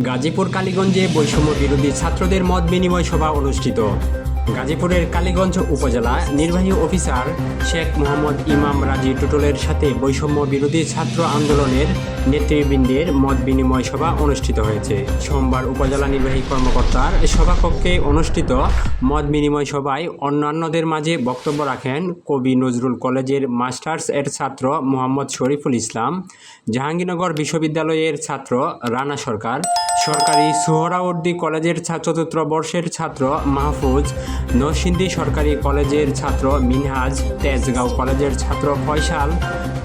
গাজীপুর কালীগঞ্জে বৈষম্য বিরোধী ছাত্রদের মত বিনিময় সভা অনুষ্ঠিত। গাজীপুরের কালীগঞ্জ উপজেলা নির্বাহী অফিসার শেখ মোহাম্মদ ইমাম রাজি টুটলের সাথে বৈষম্য বিরোধী ছাত্র আন্দোলনের নেতৃবৃন্দের মত বিনিময় সভা অনুষ্ঠিত হয়েছে। সোমবার উপজেলা নির্বাহী কর্মকর্তার সভাকক্ষে অনুষ্ঠিত মত বিনিময় সভায় অন্যান্যদের মাঝে বক্তব্য রাখেন কবি নজরুল কলেজের মাস্টার্স এর ছাত্র মোহাম্মদ শরীফুল ইসলাম, জাহাঙ্গীরনগর বিশ্ববিদ্যালয়ের ছাত্র রানা সরকার সরকারি সুহরাউদ্দি কলেজের চতুর্থ বর্ষের ছাত্র মাহফুজ নরসিংদী সরকারি কলেজের ছাত্র মিনহাজ তেজগাঁও কলেজের ছাত্র ফয়সাল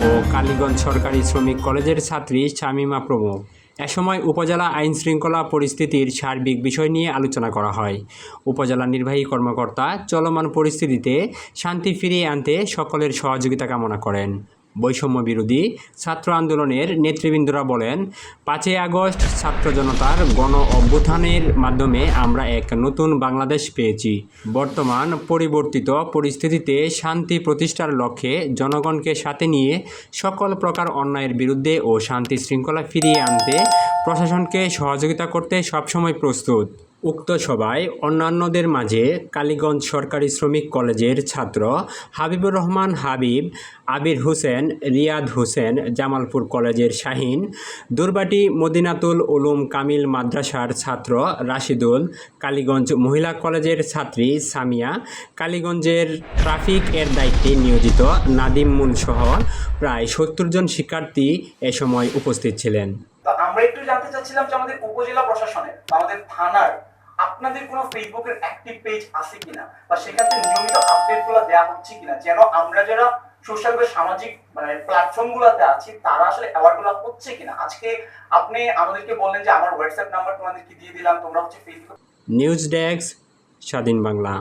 ও কালীগঞ্জ সরকারি শ্রমিক কলেজের ছাত্রী শামিমা প্রমুখ। এ সময় উপজেলা আইন শৃঙ্খলা পরিস্থিতির সার্বিক বিষয় নিয়ে আলোচনা করা হয়। উপজেলা নির্বাহী কর্মকর্তা চলমান পরিস্থিতিতে শান্তি ফিরিয়ে আনতে সকলের সহযোগিতা কামনা করেন। বৈষম্য বিরোধী ছাত্র আন্দোলনের নেতৃবৃন্দরা বলেন, পাঁচই আগস্ট ছাত্র জনতার গণ অভ্যুত্থানের মাধ্যমে আমরা এক নতুন বাংলাদেশ পেয়েছি। বর্তমান পরিবর্তিত পরিস্থিতিতে শান্তি প্রতিষ্ঠার লক্ষ্যে জনগণকে সাথে নিয়ে সকল প্রকার অন্যায়ের বিরুদ্ধে ও শান্তি শৃঙ্খলা ফিরিয়ে আনতে প্রশাসনকে সহযোগিতা করতে সবসময় প্রস্তুত। উক্ত সভায় অন্যান্যদের মাঝে কালীগঞ্জ সরকারি শ্রমিক কলেজের ছাত্র হাবিবুর রহমান হাবিব, আবির হোসেন, রিয়াদ হোসেন, জামালপুর কলেজের শাহিন, দুর্বাটি মদিনাতুল উলুম কামিল মাদ্রাসার ছাত্র রাশিদুল, কালীগঞ্জ মহিলা কলেজের ছাত্রী সামিয়া, কালীগঞ্জের ট্রাফিক এর দায়িত্বে নিয়োজিত নাদিম মুন সহ প্রায় সত্তর জন শিক্ষার্থী এ সময় উপস্থিত ছিলেন। আমরা একটু জানতে চাচ্ছিলাম যে আমাদের উপজেলা প্রশাসনের আমাদের থানার আপনাদের কোনো ফেসবুকের অ্যাক্টিভ পেজ আছে কিনা? বা সেখান নিয়মিত আপডেটগুলো দেওয়া হচ্ছে কিনা? যেন আমরা যারা সোশ্যাল বা সামাজিক মানে প্ল্যাটফর্ম গুলোতে আছি, তারা আসলে অ্যাওয়ার্ডগুলো হচ্ছে কিনা? আজকে আপনি আমাদেরকে বললেন যে আমার হোয়াটসঅ্যাপ নাম্বার তোমাদেরকে দিয়ে দিলাম, তোমরা হচ্ছে ফেসবুক নিউজ ডেস্ক স্বাধীন বাংলা